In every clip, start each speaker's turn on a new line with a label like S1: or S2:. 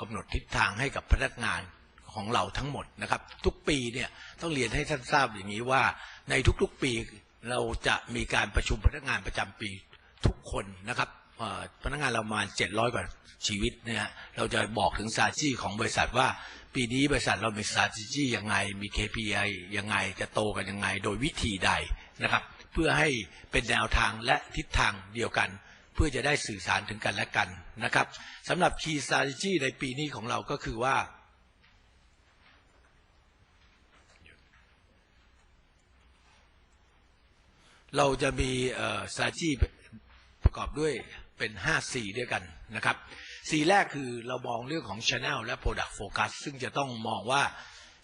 S1: กำหนดทิศทางให้กับพนักงานของเราทั้งหมดนะครับ ทุกปีเนี่ยต้องเรียนให้ท่านทราบอย่างนี้ว่า ในทุกๆปีเราจะมีการประชุมพนักงานประจำปีทุกคนนะครับพนักงานเราประมาณ700 กว่าชีวิตเนี่ยเราจะบอกถึง s t r a t e g y ของบริษัทว่า ปีนี้บริษัทเรามี s t r a t e g y ยังไง มี KPI ยังไงจะโตกันยังไง โดยวิธีใดนะครับ เพื่อให้เป็นแนวทางและทิศทางเดียวกัน พื่อจะได้สื่อสารถึงกันและกันนะครับสำหรับ Key Strategy ในปีนี้ของเราก็คือว่า เราจะมี strategy ประกอบด้วยเป็น 5 C ด้วยกันนะครับ C แรกคือเรามองเรื่องของ Channel และ Product Focus ซึ่งจะต้องมองว่า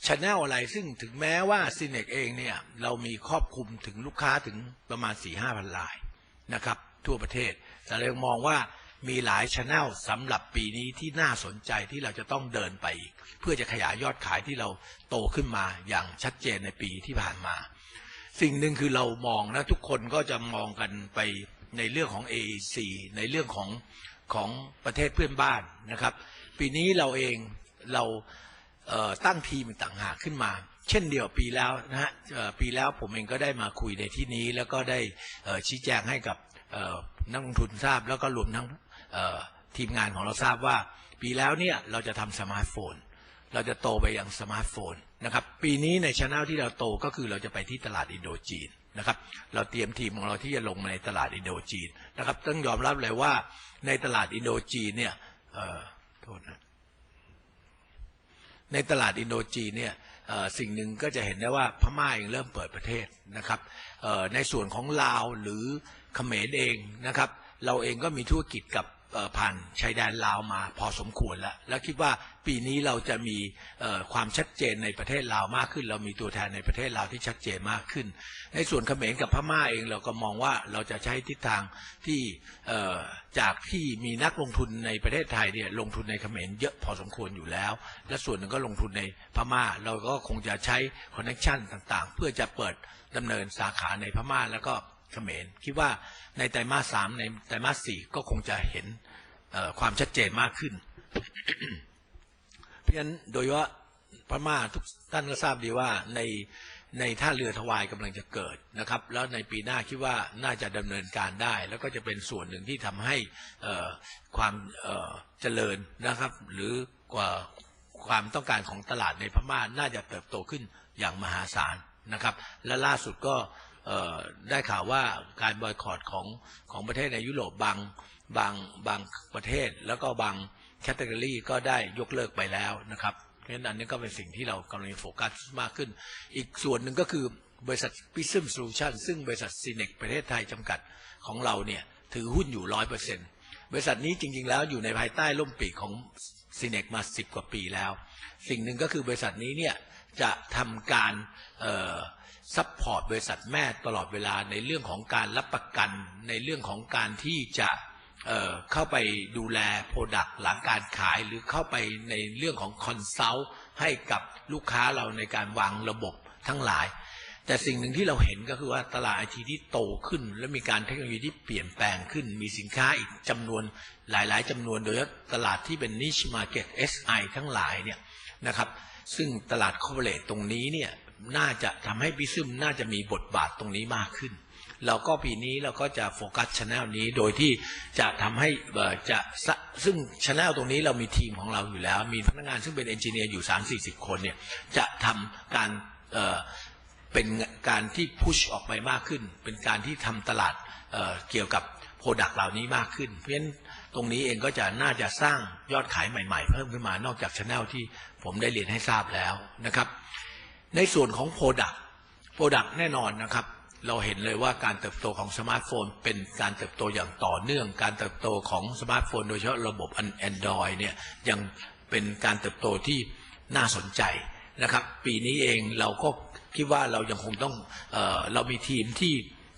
S1: Channel อะไรซึ่งถึงแม้ว่า c i n e x เองเนี่ย เรามีครอบคลุมถึงลูกค้าถึงประมาณ 4-5พันรายนะครับ ทั่วประเทศ แต่เรามองว่ามีหลาย Channel สำหรับปีนี้ที่น่าสนใจที่เราจะต้องเดินไป เพื่อจะขยายยอดขายที่เราโตขึ้นมาอย่างชัดเจนในปีที่ผ่านมา สิ่งหนึ่งคือเรามองนะทุกคนก็จะมองกันไปในเรื่องของ AEC ในเรื่องของของประเทศเพื่อนบ้านนะครับ ปีนี้เราเองเราเตั้งทีมต่างหากขึ้นมา เช่นเดียวปีแล้วนะฮะปีแล้วผมเองก็ได้มาคุยในที่นี้ แล้วก็ได้ชี้แจงให้กับ นักลงทุนทราบแล้วก็รวมทั้งทีมงานของเราทราบว่า ปีแล้วเนี่ยเราจะทำสมาร์ทโฟน เราจะโตไปอย่างสมาร์ทโฟนนะครับปีนี้ในช anel ที่เราโตก็คือเราจะไปที่ตลาดอินโดจีนนะครับเราเตรียมทีมของเราที่จะลงมาในตลาดอินโดจีนนะครับต้องยอมรับเลยว่าในตลาดอินโดจีนเนี่ยเออโทษนะในตลาดอินโดจีนเนี่ย สิ่งหนึ่งก็จะเห็นได้ว่าพม่าเองเริ่มเปิดประเทศนะครับในส่วนของลาวหรือเขมรเองนะครับ เราเองก็มีธุรกิจกับ ผ่านชายแดนลาวมาพอสมควรแล้ว แล้วคิดว่าปีนี้เราจะมีความชัดเจนในประเทศลาวมากขึ้น เรามีตัวแทนในประเทศลาวที่ชัดเจนมากขึ้น ในส่วนเขมรกับพม่าเองเราก็มองว่าเราจะใช้ทิศทางที่จากที่มีนักลงทุนในประเทศไทยเนี่ยลงทุนในเขมรเยอะพอสมควรอยู่แล้ว และส่วนหนึ่งก็ลงทุนในพม่า เราก็คงจะใช้คอนเน t ชันต่างๆ เพื่อจะเปิดดำเนินสาขาในพม่าแล้วก็ เขมรคิดว่าในไตรมาสสามในไตรมาสสี่ก็คงจะเห็นความชัดเจนมากขึ้น เพราะฉะนั้นโดยว่าพม่าทุกท่านก็ทราบดีว่าในในท่าเรือทวายกำลังจะเกิดนะครับ แล้วในปีหน้าคิดว่าน่าจะดำเนินการได้ แล้วก็จะเป็นส่วนหนึ่งที่ทำให้ความเจริญนะครับ หรือกว่าความต้องการของตลาดในพม่าน่าจะเติบโตขึ้นอย่างมหาศาลนะครับ และล่าสุดก็ ได้ข่าวว่าการบอยคอรดของของประเทศในยุโรปบางบางบางประเทศแล้วก็บางแคตตา o r y ก็ได้ยกเลิกไปแล้วนะครับเพราะฉะนั้นอันนี้ก็เป็นสิ่งที่เรากำลังโฟกัสมากขึ้น อีกส่วนหนึ่งก็คือบริษัท p r i s m Solution ซึ่งบริษัท c ีเนกประเทศไทยจำกัดของเราเนี่ยถือหุ้นอยู่ร้อยเปอร์เซ็นต์บริษัทนี้จริง ๆ แล้วอยู่ในภายใต้ร่มปีกของ c ีเนกมาสิบกว่าปีแล้ว สิ่งหนึ่งก็คือบริษัทนี้เนี่ยจะทำการ ซัพพอร์ตบริษัทแม่ตลอดเวลาในเรื่องของการรับประกัน ในเรื่องของการที่จะเเข้าไปดูแลโปรดักต์หลังการขายหรือเข้าไปในเรื่องของคอนซัลท์ให้กับลูกค้าเราในการวางระบบทั้งหลาย แต่สิ่งหนึ่งที่เราเห็นก็คือว่าตลาดไอทีที่โตขึ้น และมีการเทคโนโลยีที่เปลี่ยนแปลงขึ้น มีสินค้าอีกจำนวนหลาย ๆจำนวนโดยเฉพาะตลาดที่เป็น niche market SI ทั้งหลายเนี่ยนะครับซึ่งตลาดคอร์เปอเรทตรงนี้เนี่ย น่าจะทำให้บิซึมน่าจะมีบทบาทตรงนี้มากขึ้น เราก็ปีนี้เราก็จะโฟกัสช anel นี้โดยที่จะทำให้จะซึ่งช anel ตรงนี้เรามีทีมของเราอยู่แล้ว มีพนักงานซึ่งเป็นเอนจิเนียร์อยู่ 3 4 0 คนเนี่ยจะทำการเเป็นการที่พุชออกไปมากขึ้น เป็นการที่ทำตลาดเเกี่ยวกับโปรดักต์เหล่านี้มากขึ้น เพราะฉะนั้นตรงนี้เองก็จะน่าจะสร้างยอดขายใหม่ ๆ เพิ่มขึ้นมานอกจากช anel ที่ผมได้เรียนให้ทราบแล้วนะครับ ในส่วนของ Product Product แน่นอนนะครับ เราเห็นเลยว่าการเติบโตของสมาร์ทโฟน เป็นการเติบโตอย่างต่อเนื่อง การเติบโตของสมาร์ทโฟน โดยเฉพาะระบบ Android เนี่ยยังเป็นการเติบโตที่น่าสนใจนะครับ ปีนี้เองเราก็คิดว่าเรายังคงต้องเออเรามีทีมที่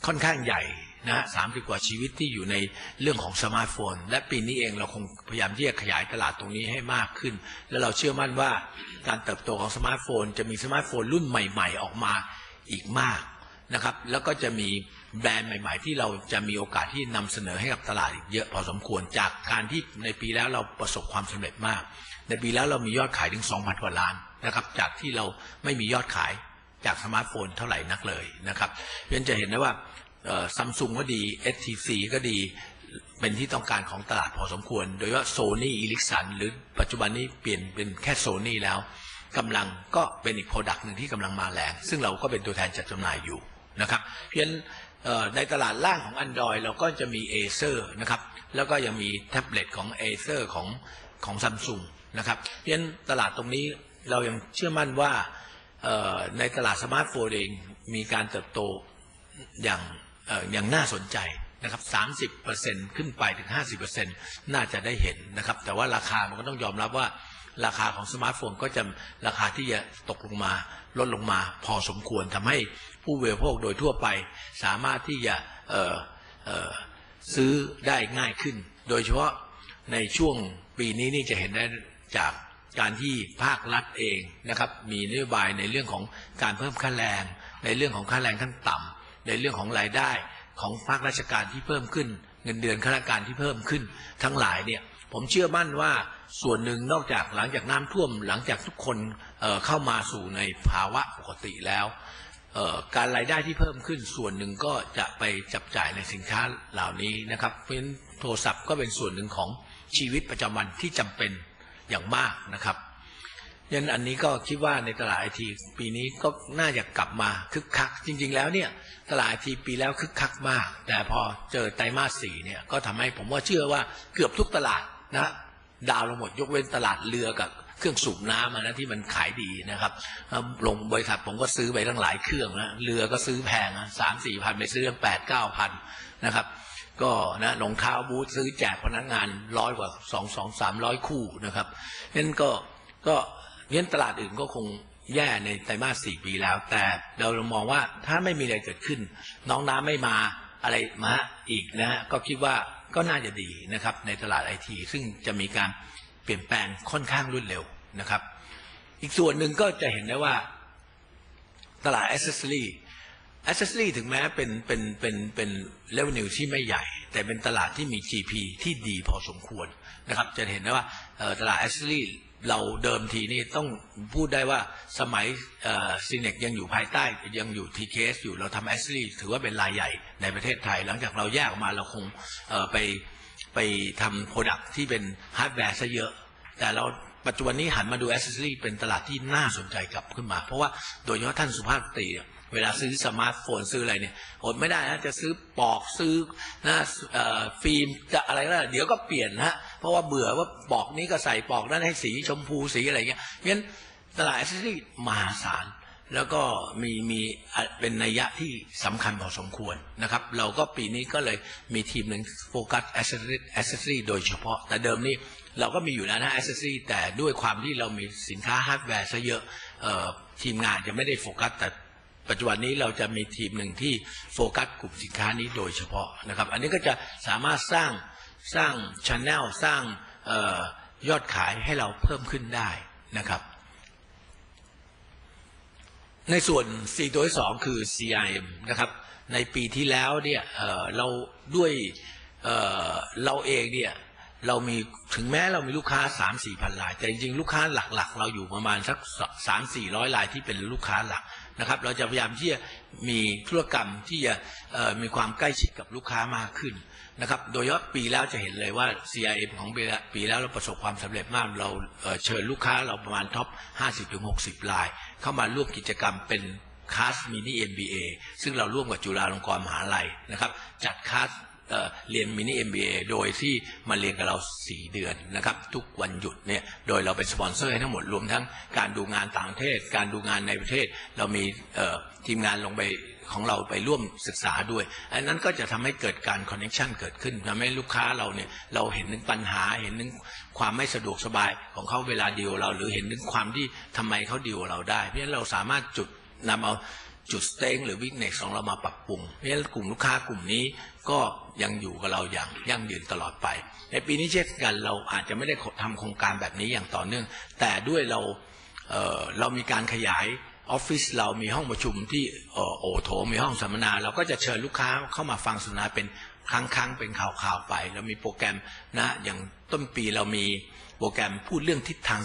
S1: ค่อนข้างใหญ่ นะฮะสามสิบกว่าชีวิตที่อยู่ในเรื่องของสมาร์ทโฟน และปีนี้เองเราคงพยายามที่จะขยายตลาดตรงนี้ให้มากขึ้น และเราเชื่อมั่นว่าการเติบโตของสมาร์ทโฟน จะมีสมาร์ทโฟนรุ่นใหม่ๆ ออกมาอีกมากนะครับ แล้วก็จะมีแบรนด์ใหม่ ๆ ที่เราจะมีโอกาสที่นำเสนอให้กับตลาดอีกเยอะพอสมควรจากการที่ในปีแล้วเราประสบความสำเร็จมาก ในปีแล้วเรามียอดขายถึง 2,000 กว่าล้านนะครับ จากที่เราไม่มียอดขายจากสมาร์ทโฟนเท่าไหร่นักเลยนะครับเพราะฉะนั้นจะเห็นได้ว่า ซัมซุงก็ดี STC ก็ดีเป็นที่ต้องการของตลาดพอสมควร โดยเฉพาโซนี่อีลิกสันหรือปัจจุบันนี้เปลี่ยนเป็นแค่โซนี่แล้วกำลังก็เป็นอีกโปรดักต์หนึ่งที่กำลังมาแรง ซึ่งเราก็เป็นตัวแทนจัดจำหน่ายอยู่นะครับเพราะฉะนั้นในตลาดล่างของ Android เราก็จะมี Acer นะครับแล้วก็ยังมีแท็บเล็ตของ Acer ของของซัมซุงนะครับเพราะฉะนั้นตลาดตรงนี้เรายังเชื่อมั่นว่าในตลาดสมาร์ทโฟนเองมีการเติบโตอย่าง อย่างน่าสนใจนะครับ30%ขึ้นไปถึง 50%น่าจะได้เห็นนะครับ แต่ว่าราคามันก็ต้องยอมรับว่าราคาของสมาร์ทโฟนก็จะราคาที่จะตกลงมา ลดลงมา พอสมควรทำให้ผู้บริโภคโดยทั่วไป สามารถที่จะซื้อได้ง่ายขึ้น โดยเฉพาะในช่วงปีนี้นี่จะเห็นได้จากการที่ภาครัฐเองนะครับมีนโยบายในเรื่องของการเพิ่มค่าแรง ในเรื่องของค่าแรงขั้นต่ำ ในเรื่องของรายได้ของภาคราชการที่เพิ่มขึ้น เงินเดือนข้าราชการที่เพิ่มขึ้น ทั้งหลายเนี่ยผมเชื่อมั่นว่าส่วนหนึ่งนอกจากหลังจากน้ำท่วม หลังจากทุกคนเเข้ามาสู่ในภาวะปกติแล้วการรายได้ที่เพิ่มขึ้นส่วนหนึ่งก็จะไปจับจ่ายในสินค้าเหล่านี้นะครับ เพราะฉะนั้นโทรศัพท์ก็เป็นส่วนหนึ่งของชีวิตประจำวันที่จำเป็นอย่างมากนะครับ ยันอันนี้ก็คิดว่าในตลาดไอทีปีนี้ก็น่าจะกลับมาคึกคัก จริง ๆ แล้วเนี่ยตลาดไอทีปีแล้วคึกคักมาก แต่พอเจอไตรมาสสี่เนี่ยก็ทำให้ผมว่าเชื่อว่าเกือบทุกตลาดนะดาวลงหมดยกเว้นตลาดเรือกับเครื่องสูบน้ำนะที่มันขายดีนะครับลงบริษัทผมก็ซื้อไปทั้งหลายเครื่องนะเรือก็ซื้อแพงสามสี่พันไปซื้อตั้งแปดเก้าพันนะครับก็นะรองเท้าบูทซื้อแจกพนักงานร้อยกว่าสองสองสามร้อยคู่นะครับนั้นก็ก็ เน้นตลาดอื่นก็คงแย่ในไตรมาสสี่ปีแล้ว แต่เรามองว่าถ้าไม่มีอะไรเกิดขึ้น น้องน้ำไม่มาอะไรมาอีกนะฮะก็คิดว่าก็น่าจะดีนะครับ ในตลาดไอทีซึ่งจะมีการเปลี่ยนแปลงค่อนข้างรวดเร็วนะครับ อีกส่วนหนึ่งก็จะเห็นได้ว่าตลาด accessory accessory ถึงแม้เป็นเป็นเป็นเป็นเลเวนิวที่ไม่ใหญ่ แต่เป็นตลาดที่มี GP ที่ดีพอสมควรนะครับ จะเห็นได้ว่าตลาด accessory เร เราเดิมทีนี่ต้องพูดได้ว่าสมัยซีเน็กยังอยู่ภายใต้ยังอยู่ TKS อยู่เราทำ accessory ถือว่าเป็นรายใหญ่ในประเทศไทย หลังจากเราแยกออกมาเราคงไปไปทำโปรดักที่เป็นฮาร์ดแวร์ซะเยอะ แต่เราปัจจุบันนี้หันมาดู accessory เป็นตลาดที่น่าสนใจกลับขึ้นมา เพราะว่าโดยเฉพาะท่านสุภาพสตรีเวลาซื้อสมาร์ทโฟนซื้ออะไรเนี่ยอดไม่ได้นะจะซื้อปลอกซื้อนะเอ่อฟิล์มจะอะไรก็ได้เดี๋ยวก็เปลี่ยนนะฮะ เพราะว่าเบื่อว่าปลอกนี้ก็ใส่ปลอกนั้นให้สีชมพูสีอะไรเงี้ยเพราะฉะนั้นตลาด accessory มหาศาลแล้วก็มีมีเป็นนัยยะที่สำคัญพอสมควรนะครับ เราก็ปีนี้ก็เลยมีทีมหนึ่งโฟกัส accessory accessory โดยเฉพาะ แต่เดิมนี่เราก็มีอยู่แล้วนะ accessory แต่ด้วยความที่เรามีสินค้าฮาร์ดแวร์ซะเยอะออทีมงานจะไม่ได้โฟกัส แต่ปัจจุบันนี้เราจะมีทีมหนึ่งที่โฟกัสกลุ่มสินค้านี้โดยเฉพาะนะครับ อันนี้ก็จะสามารถสร้าง สร้างช n แนลสร้างออยอดขายให้เราเพิ่มขึ้นได้นะครับ ในส่วน C ตัวที่สองคือ CRM นะครับ ในปีที่แล้วเนี่ยเเราด้วยเเราเองเนี่ยเรามีถึงแม้เรามีลูกค้า 3 4พันราย แต่จริงๆลูกค้าหลักๆ เราอยู่ประมาณสัก3 4 0 0รายที่เป็นลูกค้าหลักนะครับ เราจะพยายามที่จะมีธุรกรรมที่จะมีความใกล้ชิดกับลูกค้ามากขึ้น นะครับ โดยเฉพาะปีแล้วจะเห็นเลยว่า CRM ของปีปีแล้วเราประสบความสำเร็จมาก เราเเชิญลูกค้าเราประมาณท็อป 50-60 ราย เข้ามาร่วมกิจกรรมเป็นคลาสมินิ MBA ซึ่งเราร่วมกับจุฬาลงกรณ์มหาลัยนะครับ จัดคลาส เรียนมินิ MBA โดยที่มาเรียนกับเรา 4 เดือนนะครับทุกวันหยุดเนี่ยโดยเราเป็นสปอนเซอร์ให้ทั้งหมดรวมทั้งการดูงานต่างประเทศ การดูงานในประเทศ เรามีทีมงานลงไปของเราไปร่วมศึกษาด้วย อันนั้นก็จะทำให้เกิดการคอนเน t ชันเกิดขึ้นทำให้ลูกค้าเราเนี่ยเราเห็นถึงปัญหาเห็นถึงความไม่สะดวกสบายของเขาเวลาดีลเรา หรือเห็นถึงความที่ทำไมเขาดีลเราได้ เพราะฉะนั้นเราสามารถจุดนำเอาจุดสเต็งหรือวิกเนสของเรามาปรับปรุง เพราะฉะนั้นกลุ่มลูกค้ากลุ่มนี้ก็ ยังอยู่กับเราอย่างยั่งยืนตลอดไป ในปีนี้เช่นกันเราอาจจะไม่ได้ทำโครงการแบบนี้อย่างต่อเนื่อง แต่ด้วยเราเเรามีการขยายออฟฟิศเรามีห้องประชุมที่เอ่อโอโถมีห้องสัมมนา เราก็จะเชิญลูกค้าเข้ามาฟังสัมมนาเป็นครั้งๆเป็นข่าวๆไปแล้วมีโปรแกรมนะอย่างต้นปีเรามีโปรแกรมพูดเรื่องทิศทาง